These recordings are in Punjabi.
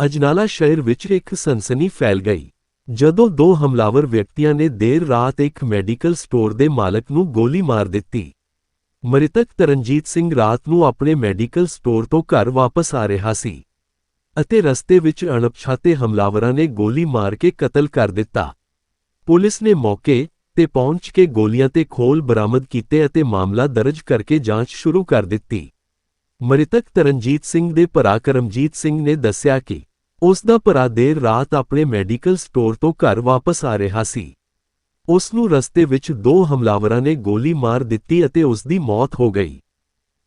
ਅਜਨਾਲਾ ਸ਼ਹਿਰ ਵਿੱਚ ਇੱਕ ਸਨਸਨੀ ਫੈਲ ਗਈ, ਜਦੋਂ ਦੋ ਹਮਲਾਵਰ ਵਿਅਕਤੀਆਂ ਨੇ ਦੇਰ ਰਾਤ ਇੱਕ ਮੈਡੀਕਲ ਸਟੋਰ ਦੇ ਮਾਲਕ ਨੂੰ ਗੋਲੀ ਮਾਰ ਦਿੱਤੀ। ਮ੍ਰਿਤਕ ਤਰਨਜੀਤ ਸਿੰਘ ਰਾਤ ਨੂੰ ਆਪਣੇ ਮੈਡੀਕਲ ਸਟੋਰ ਤੋਂ ਘਰ ਵਾਪਸ ਆ ਰਿਹਾ ਸੀ ਅਤੇ ਰਸਤੇ ਵਿੱਚ ਅਣਪਛਾਤੇ ਹਮਲਾਵਰਾਂ ਨੇ ਗੋਲੀ ਮਾਰ ਕੇ ਕਤਲ ਕਰ ਦਿੱਤਾ। ਪੁਲਿਸ ਨੇ ਮੌਕੇ ਤੇ ਪਹੁੰਚ ਕੇ ਗੋਲੀਆਂ ਤੇ ਖੋਲ ਬਰਾਮਦ ਕੀਤੇ ਅਤੇ ਮਾਮਲਾ ਦਰਜ ਕਰਕੇ ਜਾਂਚ ਸ਼ੁਰੂ ਕਰ ਦਿੱਤੀ। ਮ੍ਰਿਤਕ ਤਰਨਜੀਤ ਸਿੰਘ ਦੇ ਭਰਾ ਕਰਮਜੀਤ ਸਿੰਘ ਨੇ ਦੱਸਿਆ ਕਿ ਉਸ ਦਾ ਭਰਾ ਦੇਰ ਰਾਤ ਆਪਣੇ ਮੈਡੀਕਲ ਸਟੋਰ ਤੋਂ ਘਰ ਵਾਪਸ ਆ ਰਿਹਾ ਸੀ। ਉਸ ਨੂੰ ਰਸਤੇ ਵਿੱਚ ਦੋ ਹਮਲਾਵਰਾਂ ਨੇ ਗੋਲੀ ਮਾਰ ਦਿੱਤੀ ਅਤੇ ਉਸ ਦੀ ਮੌਤ ਹੋ ਗਈ।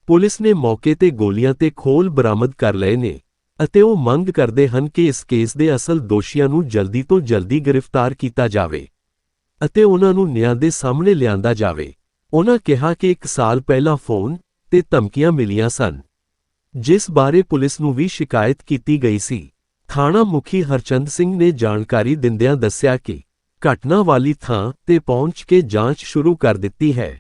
ਪੁਲਿਸ ਨੇ ਮੌਕੇ ਤੇ ਗੋਲੀਆਂ ਤੇ ਖੋਲ ਬਰਾਮਦ ਕਰ ਲਏ ਨੇ ਅਤੇ ਉਹ ਮੰਗ ਕਰਦੇ ਹਨ ਕਿ ਇਸ ਕੇਸ ਦੇ ਅਸਲ ਦੋਸ਼ੀਆਂ ਨੂੰ ਜਲਦੀ ਤੋਂ ਜਲਦੀ ਗ੍ਰਿਫਤਾਰ ਕੀਤਾ ਜਾਵੇ ਅਤੇ ਉਹਨਾਂ ਨੂੰ ਨਿਆਂ ਦੇ ਸਾਹਮਣੇ ਲਿਆਂਦਾ ਜਾਵੇ। ਉਹਨਾਂ ਕਿਹਾ ਕਿ ਇੱਕ ਸਾਲ ਪਹਿਲਾਂ ਫੋਨ ਤੇ ਧਮਕੀਆਂ ਮਿਲੀਆਂ ਸਨ, ਜਿਸ ਬਾਰੇ ਪੁਲਿਸ ਨੂੰ ਵੀ ਸ਼ਿਕਾਇਤ ਕੀਤੀ ਗਈ ਸੀ। ਥਾਣਾ ਮੁਖੀ ਹਰਚੰਦ ਸਿੰਘ ਨੇ ਜਾਣਕਾਰੀ ਦਿੰਦਿਆਂ ਦੱਸਿਆ ਕਿ ਘਟਨਾ ਵਾਲੀ ਥਾਂ ਤੇ ਪਹੁੰਚ ਕੇ ਜਾਂਚ ਸ਼ੁਰੂ ਕਰ ਦਿੱਤੀ ਹੈ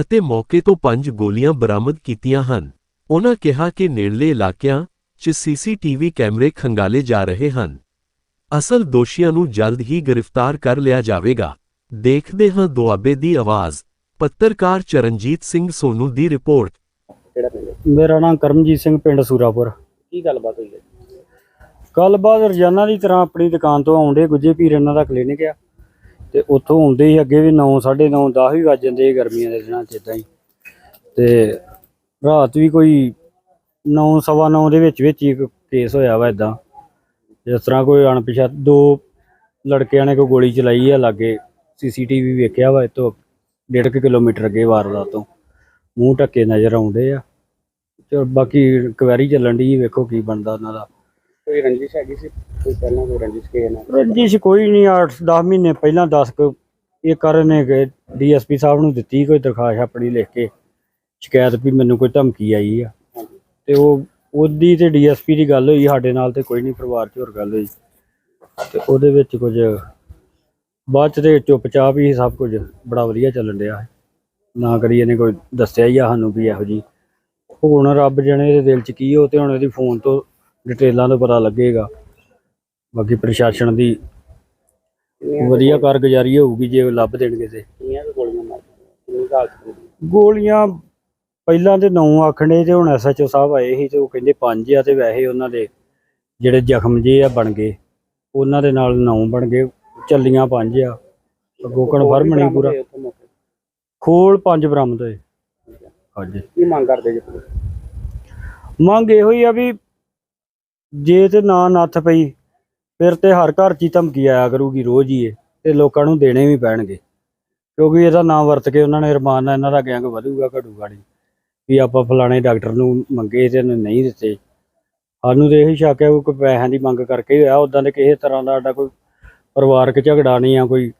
ਅਤੇ ਮੌਕੇ ਤੋਂ ਪੰਜ ਗੋਲੀਆਂ ਬਰਾਮਦ ਕੀਤੀਆਂ ਹਨ। ਉਹਨਾਂ ਕਿਹਾ ਕਿ ਨੇੜਲੇ ਇਲਾਕਿਆਂ 'ਚ ਸੀਸੀਟੀਵੀ ਕੈਮਰੇ ਖੰਗਾਲੇ ਜਾ ਰਹੇ ਹਨ। ਅਸਲ ਦੋਸ਼ੀਆਂ ਨੂੰ ਜਲਦ ਹੀ ਗ੍ਰਿਫਤਾਰ ਕਰ ਲਿਆ ਜਾਵੇਗਾ। ਦੇਖਦੇ ਹਾਂ ਦੁਆਬੇ ਦੀ ਆਵਾਜ਼। ਪੱਤਰਕਾਰ ਚਰਨਜੀਤ ਸਿੰਘ ਸੋਨੂ ਦੀ ਰਿਪੋਰਟ? ਮੇਰਾ ਨਾਮ ਕਰਮਜੀਤ ਸਿੰਘ ਪਿੰਡ ਸੂਰਾਪੁਰ। ਕੀ ਗੱਲਬਾਤ ਹੋਈ ਹੈ? ਕੱਲ੍ਹ ਰੋਜ਼ਾਨਾ ਦੀ ਤਰ੍ਹਾਂ ਆਪਣੀ ਦੁਕਾਨ ਤੋਂ ਆਉਂਦੇ ਗੁੱਜੇ ਪੀਰ ਇਹਨਾਂ ਦਾ ਕਲੀਨਿਕ ਆ। ਤੇ ਉੱਥੋਂ ਆਉਂਦੇ ਹੀ ਅੱਗੇ ਵੀ 9 9:30 10 ਵੀ ਵੱਜ ਜਾਂਦੇ ਸੀ ਗਰਮੀਆਂ ਦੇ ਦਿਨਾਂ 'ਚ ਇਦਾਂ ਹੀ। ਤੇ ਰਾਤ ਵੀ ਕੋਈ 9 ਸਵਾ 9 ਦੇ ਵਿੱਚ ਵਿੱਚ ਹੀ ਇੱਕ ਕੇਸ ਹੋਇਆ ਵਾ ਇਦਾਂ ਜਿਸ ਤਰ੍ਹਾਂ ਕੋਈ ਅਣਪਛਾਤ, ਦੋ ਲੜਕਿਆਂ ਨੇ ਕੋਈ ਗੋਲੀ ਚਲਾਈ ਆ ਲਾਗੇ, ਸੀਸੀਟੀਵੀ ਵੇਖਿਆ ਵਾ ਇਤੋਂ ਡੇਢ ਕੁ ਕਿਲੋਮੀਟਰ ਅੱਗੇ ਵਾਰਦਾਤ ਤੋਂ। ਮੂੰਹ ਢੱਕੇ ਨਜ਼ਰ ਆਉਂਦੇ ਆ। ਤੇ ਬਾਕੀ ਕੁਐਰੀ ਚੱਲਣ ਦੀ ਵੇਖੋ ਕੀ ਬਣਦਾ ਉਹਨਾਂ ਦਾ। ਕੋਈ ਰੰਜਿਸ਼ ਹੈਗੀ ਸੀ? ਕੋਈ ਪਹਿਲਾਂ ਕੋਈ ਰੰਜਿਸ਼ ਕੇ ਨਾ ਰੰਜਿਸ਼ ਕੋਈ ਨਹੀਂ 8-10 ਮਹੀਨੇ ਪਹਿਲਾਂ 10 ਕੁ ਇਹ ਕਰਨ ਨੇ ਡੀਐਸਪੀ ਸਾਹਿਬ ਨੂੰ ਦਿੱਤੀ ਕੋਈ ਦਰਖਾਸਤ ਆਪਣੀ ਲਿਖ ਕੇ। ਸ਼ਿਕਾਇਤ ਵੀ ਮੈਨੂੰ ਕੋਈ ਧਮਕੀ ਆਈ ਆ। ਤੇ ਉਹ ਉਹਦੀ ਤੇ ਡੀਐਸਪੀ ਦੀ ਗੱਲ ਹੋਈ ਸਾਡੇ ਨਾਲ ਤੇ ਕੋਈ ਨਹੀਂ ਪਰਿਵਾਰ 'ਚ ਹੋਰ ਗੱਲ ਹੋਈ। ਤੇ ਉਹਦੇ ਵਿੱਚ ਕੁਝ ਬਾਅਦ 'ਚ ਤੇ ਚੁੱਪਚਾਪ ਹੀ ਸਭ ਕੁਝ ਬੜਾ ਵਧੀਆ ਚੱਲਣ ਡਿਆ। ਹੈ ਨਾ ਕਰੀ ਇਹਨੇ ਕੋਈ ਦੱਸਿਆ ਹੀ ਆ ਸਾਨੂੰ ਵੀ ਇਹੋ ਜੀ ਹੁਣ ਰੱਬ ਜਣੇ ਦੇ ਦਿਲ 'ਚ ਕੀ ਹੋ ਤੇ ਹੁਣ ਇਹਦੀ ਫੋਨ ਤੋਂ ਡਿਟੇਲਾਂ ਤੋਂ ਪਤਾ ਲੱਗੇਗਾ। ਬਾਕੀ ਪ੍ਰਸ਼ਾਸਨ ਦੀ ਵਧੀਆ ਕਾਰਗੁਜ਼ਾਰੀ ਹੋਊਗੀ ਜੇ ਲੱਭ ਦੇਣਗੇ ਤੇ। ਗੋਲੀਆਂ ਪਹਿਲਾਂ ਤੇ 9 ਆਖਣੇ ਤੇ ਹੁਣ ਐਸਐਚਓ ਸਾਹਿਬ ਆਏ ਸੀ ਤੇ ਉਹ ਕਹਿੰਦੇ 5 ਆ ਤੇ ਵੈਸੇ ਉਹਨਾਂ ਦੇ ਜਿਹੜੇ ਜ਼ਖਮ ਜੇ ਆ ਬਣ ਗਏ ਉਹਨਾਂ ਦੇ ਨਾਲ 9 ਬਣ ਗਏ ਚੱਲੀਆਂ 5 ਆ। ਅੱਗੋਂ ਕਨਫਰਮ ਨਹੀਂ ਪੂਰਾ। ਖੋਲ 5 ਬਰਾਮਦ ਹੋਏ। ਹਾਂਜੀ। ਕੀ ਮੰਗ ਕਰਦੇ ਜੀ? ਮੰਗ ਇਹੋ ਹੀ ਆ ਵੀ ਜੇ ਤੇ ਨਾ ਨੱਥ ਪਈ, ਫਿਰ ਤੇ ਹਰ ਘਰ 'ਚ ਹੀ ਧਮਕੀ ਆਇਆ ਕਰੂਗੀ ਰੋਜ਼ ਹੀ ਇਹ, ਤੇ ਲੋਕਾਂ ਨੂੰ ਦੇਣੇ ਵੀ ਪੈਣਗੇ। ਕਿਉਂਕਿ ਇਹਦਾ ਨਾਂ ਵਰਤ ਕੇ ਉਹਨਾਂ ਨੇ ਰਮਾਨ ਨਾਲ ਇਹਨਾਂ ਦਾ ਗੈਂਗ ਵਧੂਗਾ ਘਟੂਗਾ ਨਹੀਂ। ਵੀ ਆਪਾਂ ਫਲਾਣੇ ਡਾਕਟਰ ਨੂੰ ਮੰਗੇ ਤੇ ਇਹਨੇ ਨਹੀਂ ਦਿੱਤੇ। ਸਾਨੂੰ ਤੇ ਇਹੀ ਸ਼ੱਕ ਹੈ ਕਿ ਕੋਈ ਪੈਸਿਆਂ ਦੀ ਮੰਗ ਕਰਕੇ ਹੀ ਹੋਇਆ ਉਦਾਂ ਦੇ ਕਿਸੇ ਤਰ੍ਹਾਂ ਦਾ ਸਾਡਾ ਕੋਈ ਪਰਿਵਾਰਕ ਝਗੜਾ ਨਹੀਂ ਆ, ਕੋਈ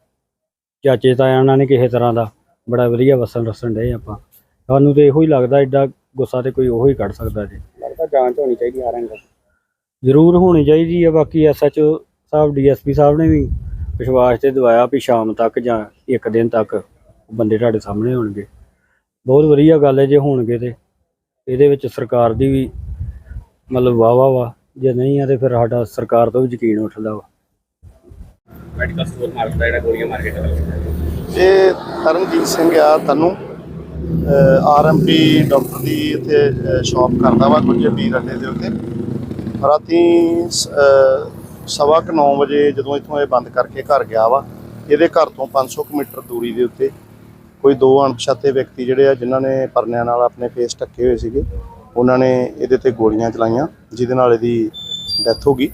ਚਾਚੇ ਤਾਇਆਂ ਨਾਲ ਨੇ ਕਿਸੇ ਤਰ੍ਹਾਂ ਦਾ। ਬੜਾ ਵਧੀਆ ਵਸਣ ਰਸਣ ਡਏ ਆਪਾਂ। ਸਾਨੂੰ ਤੇ ਇਹੋ ਹੀ ਲੱਗਦਾ ਐਡਾ ਗੁੱਸਾ ਤੇ ਕੋਈ ਉਹੋ ਹੀ ਕੱਢ ਸਕਦਾ ਜੀ। ਲੱਗਦਾ ਜਾਂਚ ਹੋਣੀ ਚਾਹੀਦੀ ਆ ਰੰਗ ਜ਼ਰੂਰ ਹੋਣੀ ਚਾਹੀਦੀ ਹੈ ਬਾਕੀ ਐਸਐਚਓ ਸਾਹਿਬ ਡੀਐਸਪੀ ਸਾਹਿਬ ਨੇ ਵੀ ਵਿਸ਼ਵਾਸ ਤੇ ਦਵਾਇਆ ਵੀ ਸ਼ਾਮ ਤੱਕ ਜਾਂ ਇੱਕ ਦਿਨ ਤੱਕ ਬੰਦੇ ਤੁਹਾਡੇ ਸਾਹਮਣੇ ਹੋਣਗੇ। ਬਹੁਤ ਵਧੀਆ ਗੱਲ ਹੈ ਜੇ ਹੋਣਗੇ ਤੇ। ਇਹਦੇ ਵਿੱਚ ਸਰਕਾਰ ਦੀ ਵੀ ਮਤਲਬ ਵਾਹ ਵਾਹ ਵਾ ਜੇ ਨਹੀਂ ਆ ਤੇ ਫਿਰ ਸਾਡਾ ਸਰਕਾਰ ਤੋਂ ਵੀ ਯਕੀਨ ਉੱਠਦਾ ਵਾ। ਮੈਡੀਕਲ ਸਟੋਰ ਦਾ ਜਿਹੜਾ ਗੋਲੀਆਂ ਇਹ ਤਰਨਜੀਤ ਸਿੰਘ ਆ ਤਨੂੰ। ਆਰਐਮਪੀ ਡਾਕਟਰ ਦੀ ਇੱਥੇ ਸ਼ਾਪ ਕਰਦਾ ਵਾ ਕੁਝ ਵੀਰ ਅੱਡੇ ਦੇ ਉੱਤੇ। ਰਾਤੀ ਸਵਾ ਕੁ 9 ਵਜੇ ਜਦੋਂ ਇੱਥੋਂ ਇਹ ਬੰਦ ਕਰਕੇ ਘਰ ਗਿਆ ਵਾ, ਇਹਦੇ ਘਰ ਤੋਂ 500 ਕੁ ਮੀਟਰ ਦੂਰੀ ਦੇ ਉੱਤੇ ਕੋਈ ਦੋ ਅਣਪਛਾਤੇ ਵਿਅਕਤੀ ਜਿਹੜੇ ਆ, ਜਿਨ੍ਹਾਂ ਨੇ ਪਰਨਿਆਂ ਨਾਲ ਆਪਣੇ ਫੇਸ ਢੱਕੇ ਹੋਏ ਸੀਗੇ, ਉਹਨਾਂ ਨੇ ਇਹਦੇ ਤੇ ਗੋਲੀਆਂ ਚਲਾਈਆਂ, ਜਿਹਦੇ ਨਾਲ ਇਹਦੀ ਡੈਥ ਹੋ ਗਈ।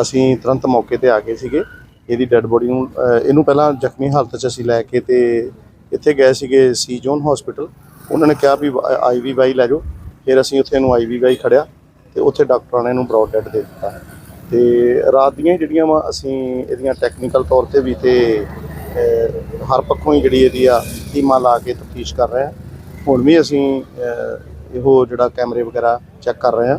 ਅਸੀਂ ਤੁਰੰਤ ਮੌਕੇ ਤੇ ਆ ਗਏ ਸੀਗੇ। ਇਹਦੀ ਡੈੱਡ ਬੋਡੀ ਨੂੰ ਇਹਨੂੰ ਪਹਿਲਾਂ ਜ਼ਖਮੀ ਹਾਲਤ 'ਚ ਅਸੀਂ ਲੈ ਕੇ ਤੇ ਇੱਥੇ ਗਏ ਸੀਗੇ ਸੀ ਜੋਨ ਹਸਪੀਟਲ ਉਹਨਾਂ ਨੇ ਕਿਹਾ ਵੀ ਆਈਵੀ ਵਾਈ ਲੈ ਜਾਓ। ਫਿਰ ਅਸੀਂ ਉੱਥੇ ਇਹਨੂੰ ਆਈਵੀ ਵਾਈ ਖੜਿਆ ਤੇ ਉੱਥੇ ਡਾਕਟਰਾਂ ਨੇ ਇਹਨੂੰ ਬ੍ਰੌਡ ਡੈਡ ਦੇ ਦਿੱਤਾ। ਤੇ ਰਾਤ ਦੀਆਂ ਹੀ ਜਿਹੜੀਆਂ ਵਾ ਅਸੀਂ ਇਹਦੀਆਂ ਟੈਕਨੀਕਲ ਤੌਰ ਤੇ ਵੀ ਤੇ ਹਰ ਪੱਖੋਂ ਹੀ ਜਿਹੜੀ ਇਹਦੀ ਆ ਟੀਮਾਂ ਲਾ ਕੇ ਤਫਤੀਸ਼ ਕਰ ਰਹੇ ਹਾਂ। ਹੁਣ ਵੀ ਅਸੀਂ ਇਹੋ ਜਿਹੜਾ ਕੈਮਰੇ ਵਗੈਰਾ ਚੈੱਕ ਕਰ ਰਹੇ ਹਾਂ।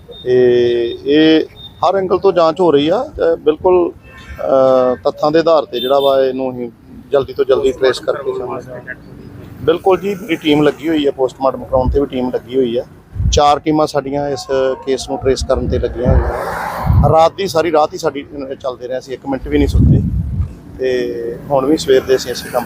ਤੇ ਇਹ ਹਰ ਐਂਗਲ ਤੋਂ ਜਾਂਚ ਹੋ ਰਹੀ ਆ ਬਿਲਕੁਲ ਤੱਥਾਂ ਦੇ ਆਧਾਰ ਤੇ ਜਿਹੜਾ ਵਾ ਇਹਨੂੰ ਅਸੀਂ ਜਲਦੀ ਤੋਂ ਜਲਦੀ ਟ੍ਰੇਸ ਕਰਕੇ ਜਾਵਾਂਗੇ। ਬਿਲਕੁਲ ਜੀ ਮੇਰੀ ਟੀਮ ਲੱਗੀ ਹੋਈ ਹੈ ਪੋਸਟਮਾਰਟਮ ਕਰਾਉਣ ਤੇ ਵੀ ਟੀਮ ਲੱਗੀ ਹੋਈ ਹੈ ਚਾਰ ਟੀਮਾਂ ਸਾਡੀਆਂ ਇਸ ਕੇਸ ਨੂੰ ਟ੍ਰੇਸ ਕਰਨ ਤੇ ਲੱਗੀਆਂ ਹੋਈਆਂ। ਰਾਤ ਦੀ ਸਾਰੀ, ਰਾਤ ਹੀ ਸਾਡੀ ਚੱਲਦੇ ਰਹੇ ਅਸੀਂ ਇੱਕ ਮਿੰਟ ਵੀ ਨਹੀਂ ਸੁੱਤੇ। ਤੇ ਹੁਣ ਵੀ ਸਵੇਰ ਦੇ ਅਸੀਂ ਇਸੇ ਕੰਮ